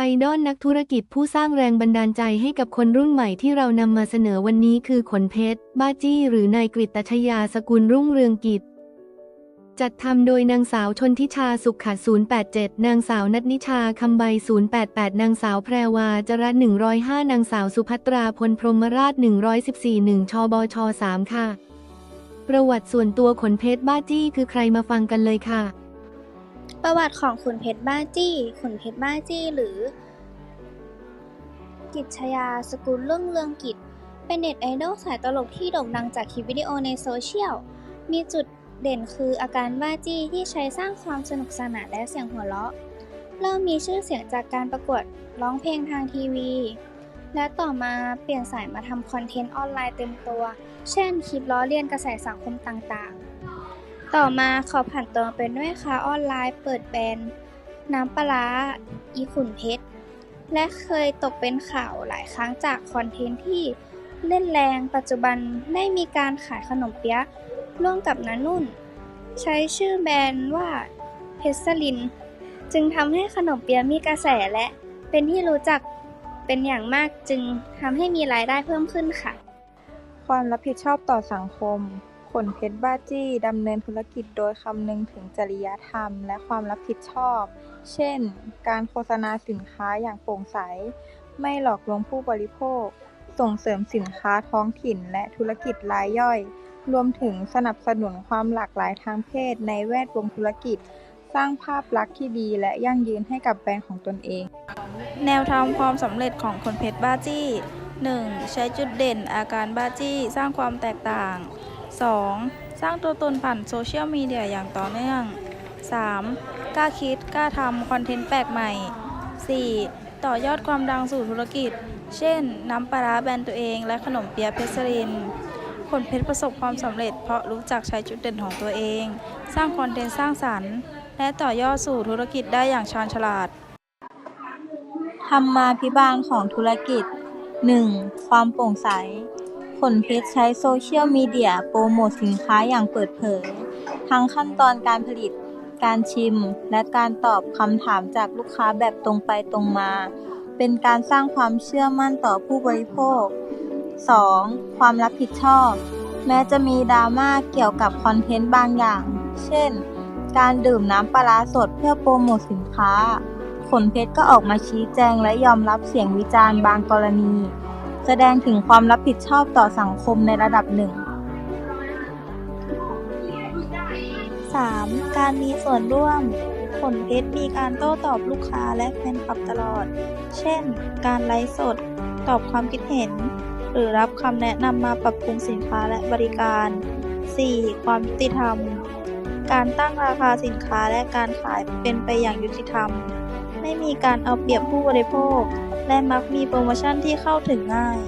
ไอดอลนักธุรกิจผู้สร้างแรงบันดาลใจให้กับคนรุ่นใหม่ที่เรานำมาเสนอวันนี้คือขนเพชร บ้าจี้หรือนายกฤตชยาสกุลรุ่งเรืองกิจ จัดทำโดยนางสาวชนทิชาสุขขัด087 นางสาวนัทนิชาคำใบ 088 นางสาวแพรวาจระ105 นางสาวสุภัตราพลพรหมราช 114 1ชบช3ค่ะ ประวัติส่วนตัวขนเพชรบ้าจี้คือใครมาฟังกันเลยค่ะ ประวัติของขุนเพชรบ้าจี้ ขุนเพชรบ้าจี้ หรือ กิจชยา สกุลเรื่องเรืองกิจ เป็นเน็ตไอดอลสายตลกที่โด่งดังจากคลิปวิดีโอในโซเชียล มีจุดเด่นคืออาการบ้าจี้ที่ใช้สร้างความสนุกสนานและเสียงหัวเราะ เริ่มมีชื่อเสียงจากการประกวดร้องเพลงทางทีวี และต่อมาเปลี่ยนสายมาทำคอนเทนต์ออนไลน์เต็มตัว เช่น คลิปล้อเลียนกระแสสังคมต่าง ต่อมาเขาผ่านตัวเป็นแม่ค้าออนไลน์เปิดแบรนด์น้ำปลาอีขุนเพชร และเคยตกเป็นข่าวหลายครั้งจากคอนเทนต์ที่เล่นแรงปัจจุบันได้มีการขายขนมเปี๊ยะร่วมกับนานุ่น ใช้ชื่อแบรนด์ว่าเพชรลิน จึงทำให้ขนมเปี๊ยะมีกระแสและเป็นที่รู้จักเป็นอย่างมากจึงทำให้มีรายได้เพิ่มขึ้นค่ะ ความรับผิดชอบต่อสังคม ขนเพชรบ้าจี้ดำเนินธุรกิจโดยคำนึงถึงจริยธรรมและความรับผิดชอบ เช่น การโฆษณาสินค้าอย่างโปร่งใส ไม่หลอกลวงผู้บริโภค ส่งเสริมสินค้าท้องถิ่นและธุรกิจรายย่อย รวมถึงสนับสนุนความหลากหลายทางเพศในแวดวงธุรกิจ สร้างภาพลักษณ์ที่ดีและยั่งยืนให้กับแบรนด์ของตนเอง แนวทางความสำเร็จของคนเพชรบ้าจี้ 1. ใช้จุดเด่นอาการบ้าจี้ สร้างความแตกต่าง 2. สร้างตัวตนผ่านโซเชียลมีเดียอย่างต่อเนื่อง 3. กล้าคิดกล้าทำคอนเทนต์แปลกใหม่ 4. ต่อยอดความดังสู่ธุรกิจ เช่น น้ำปลาร้าแบรนด์ตัวเองและขนมเปี๊ยะเพชรลิน คนเพชรประสบความสำเร็จเพราะรู้จักใช้จุดเด่นของตัวเอง สร้างคอนเทนต์สร้างสรรค์ และต่อยอดสู่ธุรกิจได้อย่างชาญฉลาดธรรมาภิบาลของธุรกิจ 1. ความโปร่งใส ขนเพชรใช้โซเชียลมีเดียโปรโมทสินค้าอย่างเปิดเผย ทั้งขั้นตอนการผลิต การชิม และการตอบคำถามจากลูกค้าแบบตรงไปตรงมา เป็นการสร้างความเชื่อมั่นต่อผู้บริโภค 2. ความรับผิดชอบ แม้จะมีดราม่าเกี่ยวกับคอนเทนต์บางอย่าง เช่น การดื่มน้ำปลาร้าสดเพื่อโปรโมทสินค้า ขนเพชรก็ออกมาชี้แจงและยอมรับเสียงวิจารณ์บางกรณี แสดงถึงความรับผิดชอบต่อสังคมในระดับหนึ่ง 3. การมีส่วนร่วม ผลเพชรมีการโต้ตอบลูกค้าและแฟนคลับตลอด เช่น การไลฟ์สด ตอบความคิดเห็น หรือรับคำแนะนำมาปรับปรุงสินค้าและบริการ 4. ความยุติธรรม การตั้งราคาสินค้าและการขายเป็นไปอย่างยุติธรรม ไม่มีการเอาเปรียบผู้บริโภค และมักมีโปรโมชั่นที่เข้าถึงง่าย